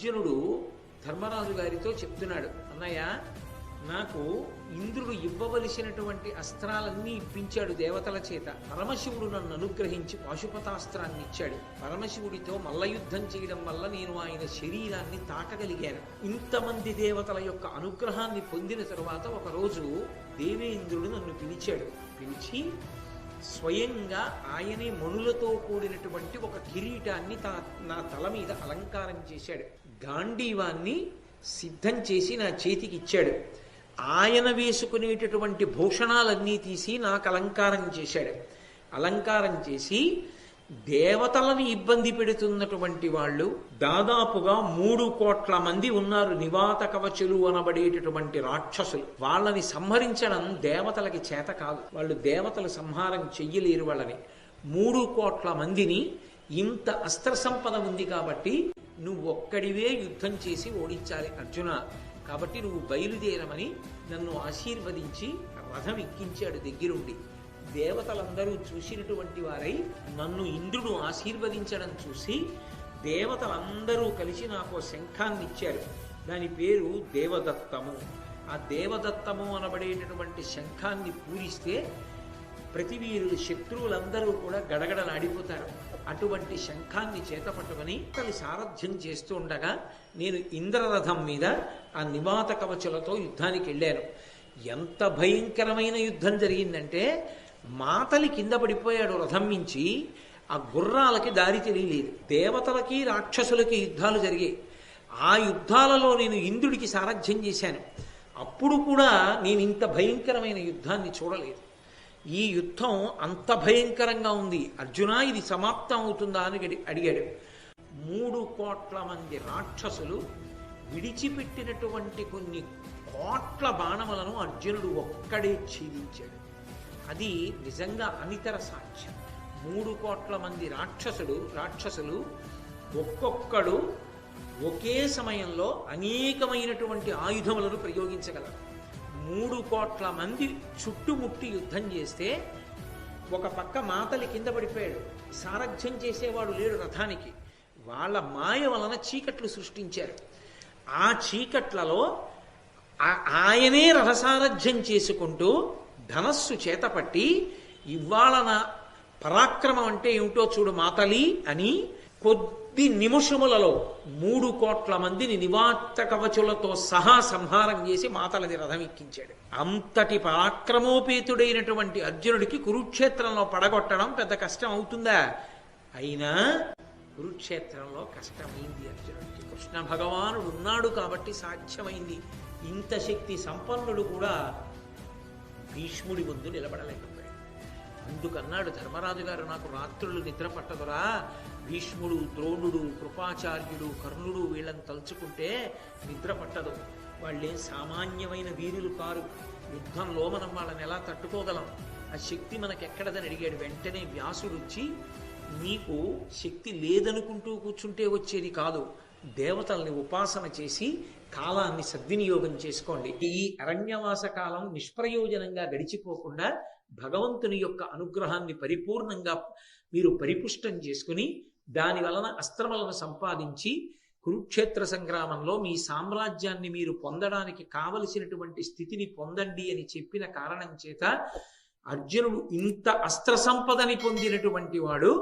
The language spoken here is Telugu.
అర్జునుడు ధర్మరాజు గారితో చెప్తున్నాడు అన్నయ్య నాకు ఇంద్రుడు ఇవ్వవలసినటువంటి అస్త్రాలన్నీ ఇప్పించాడు దేవతల చేత. పరమశివుడు నన్ను అనుగ్రహించి పాశుపతాస్త్రాన్ని ఇచ్చాడు. పరమశివుడితో మల్లయుద్ధం చేయడం వల్ల నేను ఆయన శరీరాన్ని తాకగలిగాను. ఇంతమంది దేవతల యొక్క అనుగ్రహాన్ని పొందిన తరువాత ఒకరోజు దేవేంద్రుడు నన్ను పిలిచాడు. పిలిచి స్వయంగా ఆయనే మణులతో కూడినటువంటి ఒక కిరీటాన్ని తన నా తల మీద అలంకారం చేశాడు. గాంధీవాన్ని సిద్ధం చేసి నా చేతికి ఇచ్చాడు. ఆయన వేసుకునేటటువంటి భూషణాలన్నీ తీసి నాకు అలంకారం చేశాడు. అలంకారం చేసి దేవతలను ఇబ్బంది పెడుతున్నటువంటి వాళ్ళు దాదాపుగా మూడు కోట్ల మంది ఉన్నారు నివాత కవచులు అనబడేటటువంటి రాక్షసులు. వాళ్ళని సంహరించడం దేవతలకి చేత కాదు. వాళ్ళు దేవతలు సంహారం చెయ్యలేరు వాళ్ళని. మూడు కోట్ల మందిని ఇంత అస్త్ర సంపద ఉంది కాబట్టి నువ్వు ఒక్కడివే యుద్ధం చేసి ఓడించాలి అర్జున. కాబట్టి నువ్వు బయలుదేరమని నన్ను ఆశీర్వదించి రథం ఎక్కించాడు దగ్గరుండి. దేవతలందరూ చూసినటువంటి వారై నన్ను ఇంద్రుడు ఆశీర్వదించడం చూసి దేవతలందరూ కలిసి నాకు ఓ శంఖాన్ని ఇచ్చారు. దాని పేరు దేవదత్తము. ఆ దేవదత్తము అనబడేటటువంటి శంఖాన్ని పూరిస్తే ప్రతి వీరులు శత్రువులందరూ కూడా గడగడలాడిపోతారు. అటువంటి శంఖాన్ని చేత పట్టుకొని తల్లి సారథ్యం చేస్తూ ఉండగా నేను ఇంద్రరథం మీద ఆ నివాత కవచులతో యుద్ధానికి వెళ్ళాను. ఎంత భయంకరమైన యుద్ధం జరిగిందంటే మాతలి కింద పడిపోయాడు రథం మించి ఆ గుర్రాలకి దారి తెలియలేదు. దేవతలకి రాక్షసులకి యుద్ధాలు జరిగాయి. ఆ యుద్ధాలలో నేను ఇంద్రుడికి సారథ్యం చేశాను. అప్పుడు కూడా నేను ఇంత భయంకరమైన యుద్ధాన్ని చూడలేదు. ఈ యుద్ధం అంత భయంకరంగా ఉంది. అర్జున ఇది సమాప్తం అవుతుందా అని అడిగాడు. మూడు కోట్ల మంది రాక్షసులు విడిచిపెట్టినటువంటి కొన్ని కోట్ల బాణములను అర్జునుడు ఒక్కడే ఛేదించాడు. అది నిజంగా అనితర సాక్ష్యం. మూడు కోట్ల మంది రాక్షసుడు రాక్షసులు ఒక్కొక్కడు ఒకే సమయంలో అనేకమైనటువంటి ఆయుధములను ప్రయోగించగలరు. మూడు కోట్ల మంది చుట్టుముట్టి యుద్ధం చేస్తే ఒక పక్క మాతలి కింద పడిపోయాడు. సారథ్యం చేసేవాడు లేడు రథానికి. వాళ్ళ మాయ వలన చీకట్లు సృష్టించారు. ఆ చీకట్లలో ఆయనే రథసారథ్యం చేసుకుంటూ ధనస్సు చేతపట్టి ఇవాళ నా పరాక్రమం అంటే ఏమిటో చూడు మాతలి అని కొద్ది నిమిషములలో మూడు కోట్ల మందిని నివాత్త కవచులతో సహా సంహారం చేసి మాతలది రథం ఎక్కించాడు. అంతటి పరాక్రమోపేతుడైనటువంటి అర్జునుడికి కురుక్షేత్రంలో పడగొట్టడం పెద్ద కష్టం అవుతుందా? అయినా కురుక్షేత్రంలో కష్టమైంది అర్జునుడికి. కృష్ణ భగవానుడు ఉన్నాడు కాబట్టి సాధ్యమైంది. ఇంత శక్తి సంపన్నుడు కూడా భీష్ముడి ముందు నిలబడలేకపోయాడు. అందుకన్నాడు ధర్మరాజు గారు నాకు రాత్రులు నిద్ర పట్టదురా. భీష్ముడు ద్రోణుడు కృపాచార్యుడు కర్ణుడు వీళ్ళని తలుచుకుంటే నిద్ర పట్టదు. వాళ్ళేం సామాన్యమైన వీరులు కారు. యుద్ధంలో మనం వాళ్ళని ఎలా తట్టుకోగలం? ఆ శక్తి మనకెక్కడదని అడిగాడు. వెంటనే వ్యాసుడు వచ్చి నీకు శక్తి లేదనుకుంటూ కూర్చుంటే వచ్చేది కాదు. దేవతల్ని ఉపాసన చేసి కాలాన్ని సద్వినియోగం చేసుకోండి. ఈ అరణ్యవాస కాలం నిష్ప్రయోజనంగా గడిచిపోకుండా భగవంతుని యొక్క అనుగ్రహాన్ని పరిపూర్ణంగా మీరు పరిపుష్టం చేసుకుని దాని వలన అస్త్రములను సంపాదించి కురుక్షేత్ర సంగ్రామంలో మీ సామ్రాజ్యాన్ని మీరు పొందడానికి కావలసినటువంటి స్థితిని పొందండి అని చెప్పిన కారణం చేత అర్జునుడు ఇంత అస్త్ర సంపదని పొందినటువంటి వాడు